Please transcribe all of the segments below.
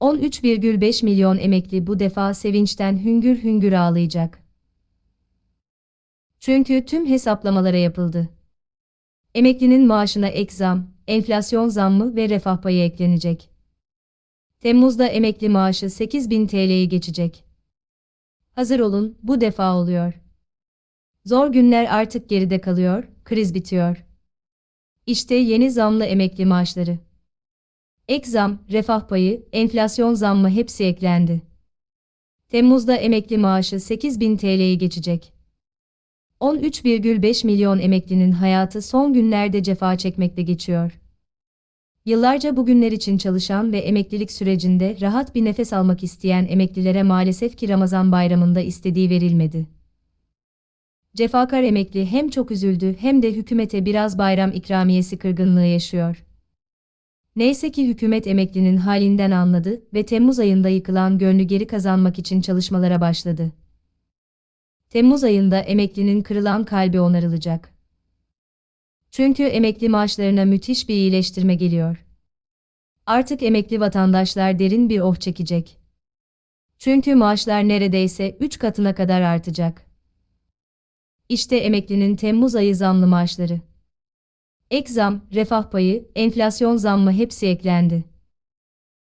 13,5 milyon emekli bu defa sevinçten hüngür hüngür ağlayacak. Çünkü tüm hesaplamalara yapıldı. Emeklinin maaşına ek zam, enflasyon zammı ve refah payı eklenecek. Temmuz'da emekli maaşı 8000 TL'yi geçecek. Hazır olun, bu defa oluyor. Zor günler artık geride kalıyor, kriz bitiyor. İşte yeni zamlı emekli maaşları. Ek zam, refah payı, enflasyon zammı hepsi eklendi. Temmuz'da emekli maaşı 8000 TL'yi geçecek. 13,5 milyon emeklinin hayatı son günlerde cefa çekmekte geçiyor. Yıllarca bugünler için çalışan ve emeklilik sürecinde rahat bir nefes almak isteyen emeklilere maalesef ki Ramazan bayramında istediği verilmedi. Cefakar emekli hem çok üzüldü hem de hükümete biraz bayram ikramiyesi kırgınlığı yaşıyor. Neyse ki hükümet emeklinin halinden anladı ve Temmuz ayında yıkılan gönlü geri kazanmak için çalışmalara başladı. Temmuz ayında emeklinin kırılan kalbi onarılacak. Çünkü emekli maaşlarına müthiş bir iyileştirme geliyor. Artık emekli vatandaşlar derin bir oh çekecek. Çünkü maaşlar neredeyse 3 katına kadar artacak. İşte emeklinin Temmuz ayı zamlı maaşları. Ek zam, refah payı, enflasyon zammı hepsi eklendi.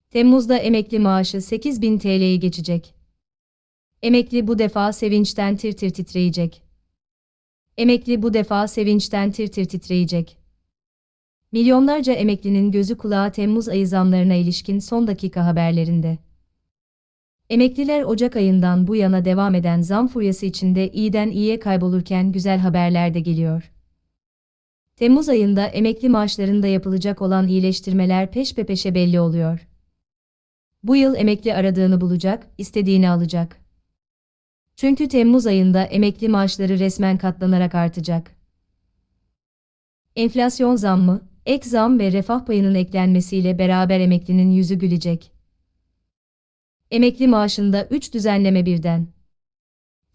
Temmuz'da emekli maaşı 8000 TL'yi geçecek. Emekli bu defa sevinçten tir tir titreyecek. Emekli bu defa sevinçten tir tir titreyecek. Milyonlarca emeklinin gözü kulağı Temmuz ayı zamlarına ilişkin son dakika haberlerinde. Emekliler Ocak ayından bu yana devam eden zam furyası içinde iyiden iyiye kaybolurken güzel haberler de geliyor. Temmuz ayında emekli maaşlarında yapılacak olan iyileştirmeler peş peşe belli oluyor. Bu yıl emekli aradığını bulacak, istediğini alacak. Çünkü Temmuz ayında emekli maaşları resmen katlanarak artacak. Enflasyon zammı, ek zam ve refah payının eklenmesiyle beraber emeklinin yüzü gülecek. Emekli maaşında 3 düzenleme birden.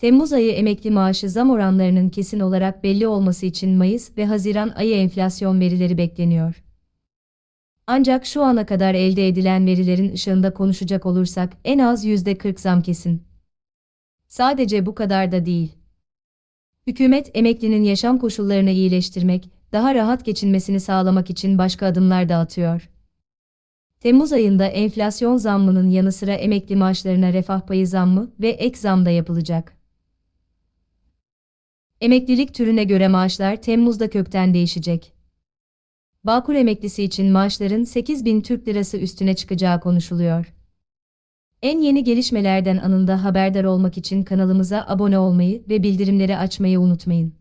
Temmuz ayı emekli maaşı zam oranlarının kesin olarak belli olması için Mayıs ve Haziran ayı enflasyon verileri bekleniyor. Ancak şu ana kadar elde edilen verilerin ışığında konuşacak olursak en az %40 zam kesin. Sadece bu kadar da değil. Hükümet emeklinin yaşam koşullarını iyileştirmek, daha rahat geçinmesini sağlamak için başka adımlar da atıyor. Temmuz ayında enflasyon zammının yanı sıra emekli maaşlarına refah payı zammı ve ek zam da yapılacak. Emeklilik türüne göre maaşlar Temmuz'da kökten değişecek. Bağkur emeklisi için maaşların 8 bin Türk Lirası üstüne çıkacağı konuşuluyor. En yeni gelişmelerden anında haberdar olmak için kanalımıza abone olmayı ve bildirimleri açmayı unutmayın.